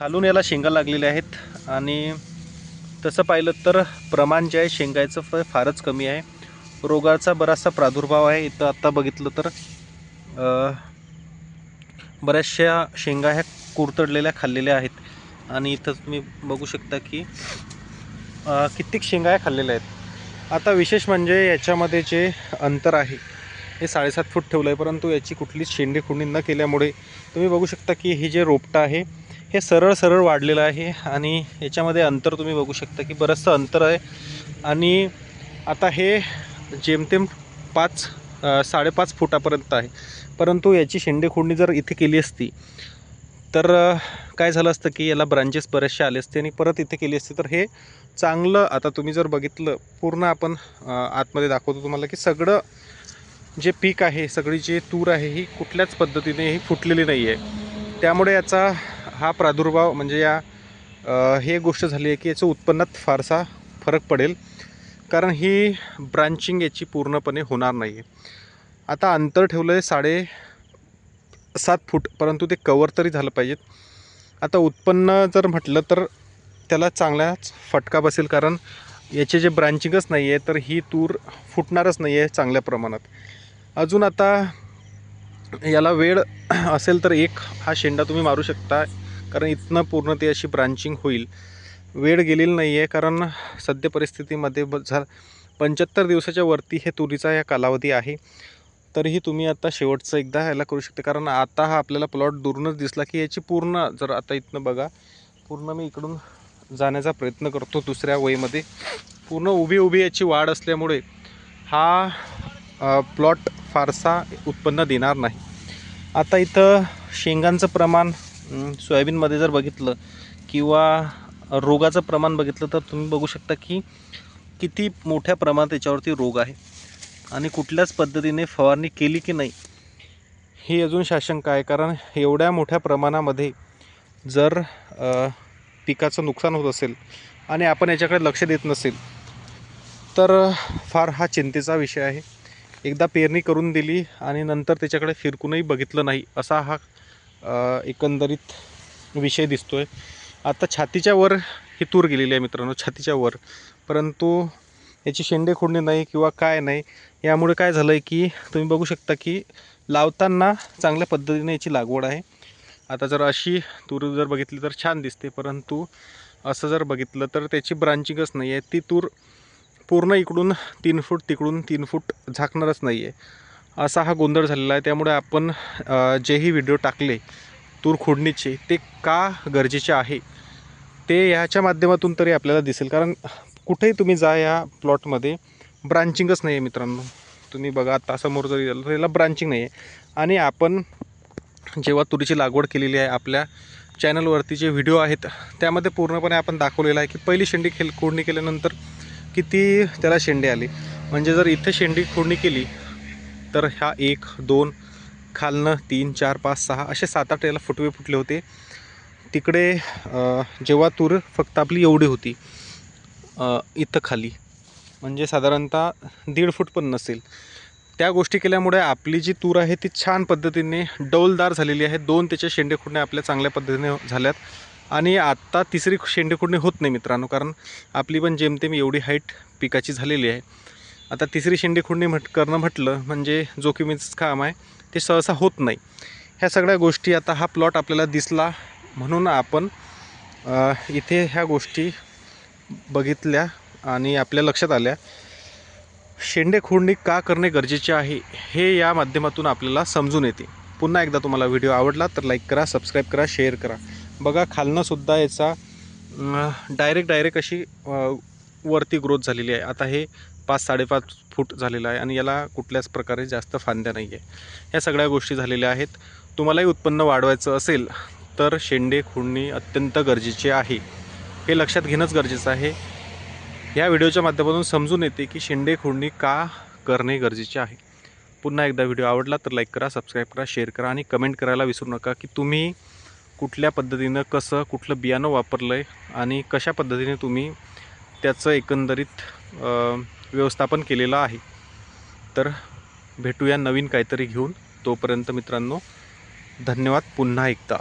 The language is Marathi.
खालून याला शेंगा लागलेल्या आहेत. आणि तसं पाहिलं तर प्रमाण जे आहे शेंगायचं फ फारच कमी आहे. रोगाचा बराचसा प्रादुर्भाव आहे. इथं आत्ता बघितलं तर बऱ्याचशा शेंगा ह्या कुरतडलेल्या खाल्लेल्या आहेत. आणि इथं तुम्ही बघू शकता की कित्येक शेंगा ह्या खाल्लेल्या आहेत. आता विशेष म्हणजे याच्यामध्ये जे अंतर आहे हे साडेसात फूट ठेवलं आहे परंतु याची कुठलीच शेंडे खुंडी न केल्यामुळे तुम्ही बघू शकता की हे जे रोपटं आहे हे सरळ सरळ वाढलेलं आहे आणि याच्यामध्ये अंतर तुम्ही बघू शकता की बरंचसं अंतर आहे. आणि आता हे जेमतेम पाच साडेपाच फुटापर्यंत आहे. परंतु याची शेंडेखोडणी जर इथे केली असती तर काय झालं असतं की याला ब्रांचेस बरेचसे आले असते आणि परत इथे केली असते. तर हे चांगलं आता तुम्ही जर बघितलं पूर्ण आपण आतमध्ये दाखवतो तुम्हाला की सगळं जे पीक आहे सगळी जी तूर आहे ही कुठल्याच पद्धतीने ही फुटलेली नाही आहे त्यामुळे याचा हा प्रादुर्भाव म्हणजे या हे गोष्ट झाली आहे की याचं उत्पन्नात फारसा फरक पडेल. कारण ही ब्रांचिंग याची पूर्णपणे होणार नाही आहे आता अंतर ठेवलं आहे साडे सात फूट परंतु ते कवर तरी झालं पाहिजेत. आता उत्पन्न जर म्हटलं तर त्याला चांगलाच फटका बसेल कारण याचे जे ब्रांचिंगच नाही आहे तर ही तूर फुटणारच नाही आहे चांगल्या प्रमाणात. अजून आता याला वेळ असेल तर एक हा शेंडा तुम्ही मारू शकता. कारण इथनं पूर्ण ती अशी ब्रांचिंग होईल. वेळ गेलेली नाही आहे कारण सद्य परिस्थितीमध्ये ब झा पंच्याहत्तर दिवसाच्या वरती हे तुरीचा या कालावधी आहे. तरीही तुम्ही आता शेवटचं एकदा ह्याला करू शकता. कारण आता हा आपल्याला प्लॉट दुरूनच दिसला की याची पूर्ण जर आता इथनं बघा पूर्ण मी इकडून जाण्याचा प्रयत्न करतो दुसऱ्या वयमध्ये पूर्ण उभी उभी याची वाढ असल्यामुळे हा प्लॉट फारसा उत्पन्न देणार नाही. आता इथं शेंगांचं प्रमाण सोयाबीनमध्ये जर बघितलं किंवा रोगाचं प्रमाण बघितलं तर तुम्ही बघू शकता की किती मोठ्या प्रमाणात याच्यावरती रोग आहे आणि कुठल्याच पद्धतीने फवारणी केली की नाही ही अजून शाशंका आहे. कारण एवढ्या मोठ्या प्रमाणामध्ये जर पिकाचं नुकसान होत असेल आणि आपण याच्याकडे लक्ष देत नसेल तर फार हा चिंतेचा विषय आहे. एकदा पेरणी करून दिली आणि नंतर त्याच्याकडे फिरकूनही बघितलं नाही असा हा एकंदरीत विषय दिसतो आहे आता छातीच्या वर ही तूर गेलेली आहे मित्रांनो छातीच्या वर. परंतु याची शेंडे खोडणे नाही किंवा काय नाही यामुळे काय झालं आहे की तुम्ही बघू शकता की लावताना चांगल्या पद्धतीने याची लागवड आहे. आता जर अशी तूर जर बघितली तर छान दिसते परंतु असं जर बघितलं तर त्याची ब्रांचिंगच नाही आहे ती तूर पूर्ण इकडून तीन फूट तिकडून तीन फूट झाकणारच नाही आहे असा हा गोंधळ झालेला आहे. त्यामुळे आपण जेही व्हिडिओ टाकले तूर खोडणीचे ते का गरजेचे आहे? ते याच्या माध्यमातून तरी आपल्याला दिसेल. कारण कुठेही तुम्ही जा या प्लॉटमध्ये ब्रांचिंगच नाही आहे मित्रांनो. तुम्ही बघा आता समोर जरी झालं तर याला ब्रांचिंग नाही आहे आणि आपण जेव्हा तुरीची लागवड केलेली आहे आपल्या चॅनलवरती जे व्हिडिओ आहेत त्यामध्ये पूर्णपणे आपण दाखवलेलं आहे की पहिली शेंडी खेल खोडणी केल्यानंतर किती त्याला शेंडे आले. म्हणजे जर इथे शेंडी खोडणी केली तर ह्या एक दोन खालनं तीन चार पाच सहा असे सात आठ याला फुटवे फुटले होते. तिकडे जेव्हा तूर फक्त आपली एवढी होती इथं खाली म्हणजे साधारणतः दीड फूट पण नसेल. त्या गोष्टी केल्यामुळे आपली जी तूर आहे ती छान पद्धतीने डौलदार झालेली आहे. दोन त्याच्या शेंडेखुडण्या आपल्या चांगल्या पद्धतीने झाल्यात. आणि आत्ता तिसरी शेंडेखुडणी होत नाही मित्रांनो कारण आपली पण जेमतेम एवढी हाईट पिकाची झालेली आहे. आता तिसरी शेंडेखुडणी म्हट करणं म्हटलं म्हणजे जोखमीचं काम आहे ते सहसा होत नाही. ह्या सगळ्या गोष्टी आता हा प्लॉट आपल्याला दिसला म्हणून आपण इथे ह्या गोष्टी बघितल्या आणि आपल्या लक्षात आल्या. शेंडे खोडणी का करणे गरजेचे आहे हे या माध्यमातून आपल्याला समजून येते. पुन्हा एकदा तुम्हाला व्हिडिओ आवडला तर लाईक करा सबस्क्राईब करा शेअर करा. बघा खालनंसुद्धा याचा डायरेक्ट डायरेक्ट अशी वरती ग्रोथ झालेली आहे. आता हे पाच साडेपाच फूट झालेला आहे आणि याला कुठल्याच प्रकारे जास्त फांद्या नाही आहे ह्या सगळ्या गोष्टी झालेल्या आहेत. तुम्हालाही उत्पन्न वाढवायचं असेल तर शेंडे खुडणी अत्यंत गरजेचे आहे. हे लक्षात घेणंच गरजेचं आहे. या व्हिडिओच्या माध्यमातून समजून येते की शेंडे खोडणी का करणे गरजेचे आहे. पुन्हा एकदा व्हिडिओ आवडला तर लाईक करा सबस्क्राईब करा शेअर करा आणि कमेंट करायला विसरू नका की तुम्ही कुठल्या पद्धतीनं कसं कुठलं बियाणं वापरलं आहे आणि कशा पद्धतीने तुम्ही त्याचं एकंदरीत व्यवस्थापन केलेलं आहे. तर भेटूया नवीन काहीतरी घेऊन. तोपर्यंत मित्रांनो धन्यवाद. पुन्हा एकदा.